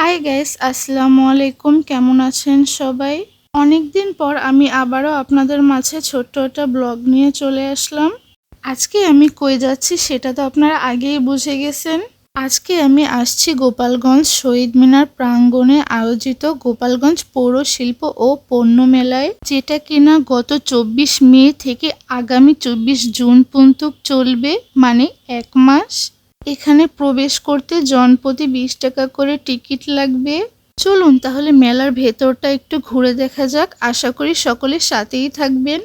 Hi guys আসসালামু আলাইকুম। কেমন আছেন সবাই? অনেক দিন পর আমি আবারও আপনাদের মাঝে ছোট্ট একটা ব্লগ নিয়ে চলে আসলাম। আজকে আমি কই যাচ্ছি সেটা তো আপনারা আগেই বুঝে গেছেন। আজকে আমি আসছি গোপালগঞ্জ শহীদ মিনার প্রাঙ্গণে আয়োজিত গোপালগঞ্জ পৌর শিল্প ও পণ্য মেলায়, যেটা কিনা গত চব্বিশ মে থেকে আগামী চব্বিশ জুন পর্যন্ত চলবে মানে এক মাস। এখানে প্রবেশ করতে জনপতি বিশ টাকা করে টিকিট লাগবে। চলুন তাহলে মেলার ভেতরটা একটু ঘুরে দেখা যাক। আশা করি সকলের সাথেই থাকবেন।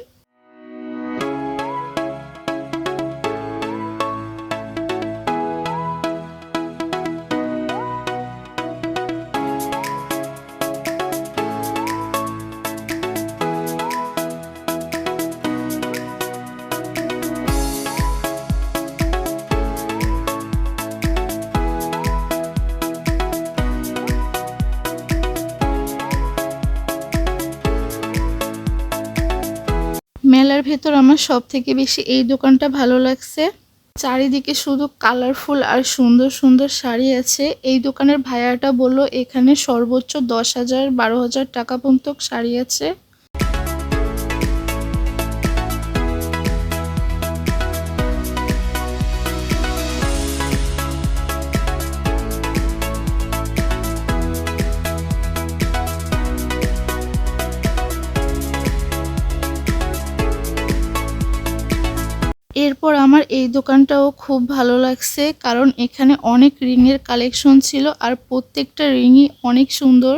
মেলার ভেতর আমার সব থেকে বেশি এই দোকানটা ভালো লাগছে। চারিদিকে শুধু কালারফুল আর সুন্দর সুন্দর শাড়ি আছে। এই দোকানের ভায়াটা বলল, এখানে সর্বোচ্চ দশ হাজার বারো হাজার টাকা পর্যন্ত শাড়ি আছে। এরপর আমার এই দোকানটাও খুব ভালো লাগছে, কারণ এখানে অনেক রিংয়ের কালেকশন ছিল আর প্রত্যেকটা রিংই অনেক সুন্দর।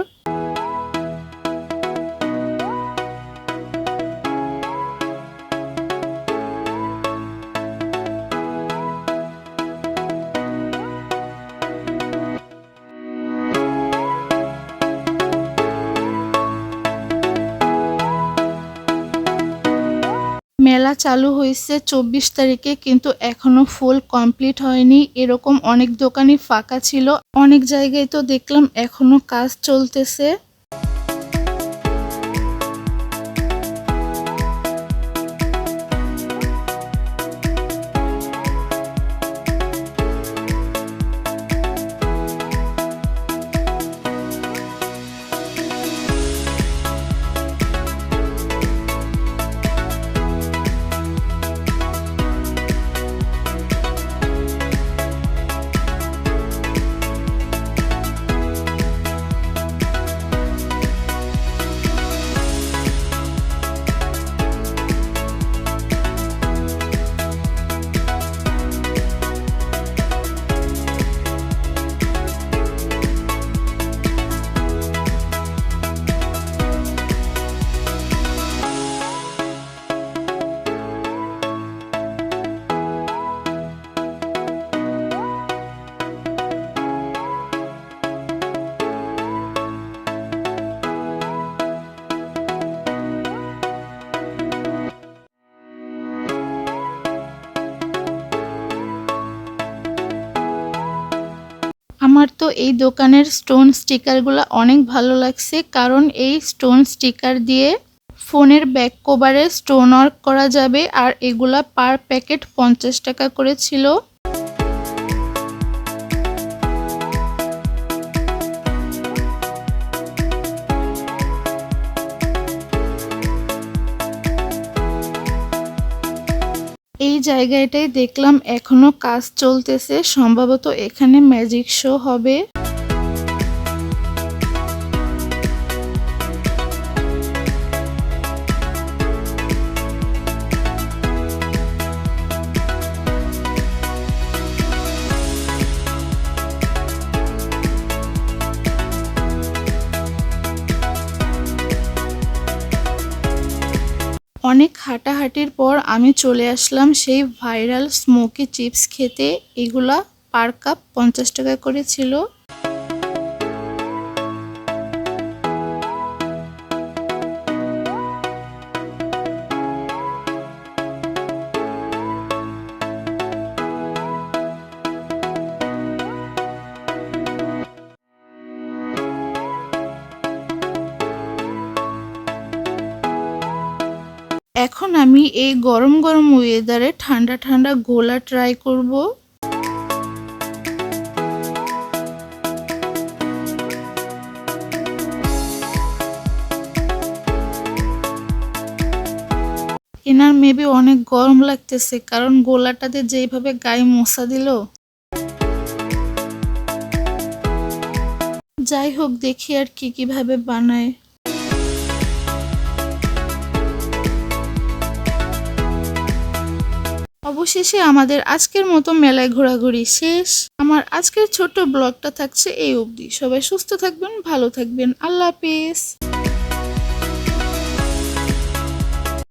মেলা চালু হয়েছে চব্বিশ তারিখে, কিন্তু এখনও ফুল কমপ্লিট হয়নি। এরকম অনেক দোকানই ফাঁকা ছিল। অনেক জায়গায় তো দেখলাম এখনও কাজ চলতেছে। আমার তো এই দোকানের স্টোন স্টিকারগুলো অনেক ভালো লাগছে, কারণ এই স্টোন স্টিকার দিয়ে ফোনের ব্যাক কভারে স্টোন ওয়ার্ক করা যাবে, আর এগুলা পার প্যাকেট পঞ্চাশ টাকা করে ছিল। এই জায়গাটায় দেখলাম এখনও কাজ চলতেছে সম্ভবত এখানে ম্যাজিক শো হবে। অনেক হাঁটাহাঁটির পর আমি চলে আসলাম সেই ভাইরাল স্মোকি চিপস খেতে। এগুলা পার কাপ পঞ্চাশ টাকা করে ছিল। এখন আমি এই গরম গরম ওয়েদারে ঠান্ডা ঠান্ডা গোলা ট্রাই করব। এনার মেবি অনেক গরম লাগতেছে, কারণ গোলাটাতে যেইভাবে গায়ে মশা দিল। যাই হোক, দেখি আর কি কীভাবে বানায়। অবশেষে আমাদের আজকের মতো মেলায় ঘোরাঘুরি শেষ। আমার আজকের ছোট্ট ব্লগটা থাকছে এই অবধি। সবাই সুস্থ থাকবেন, ভালো থাকবেন। আল্লাহ হাফিজ।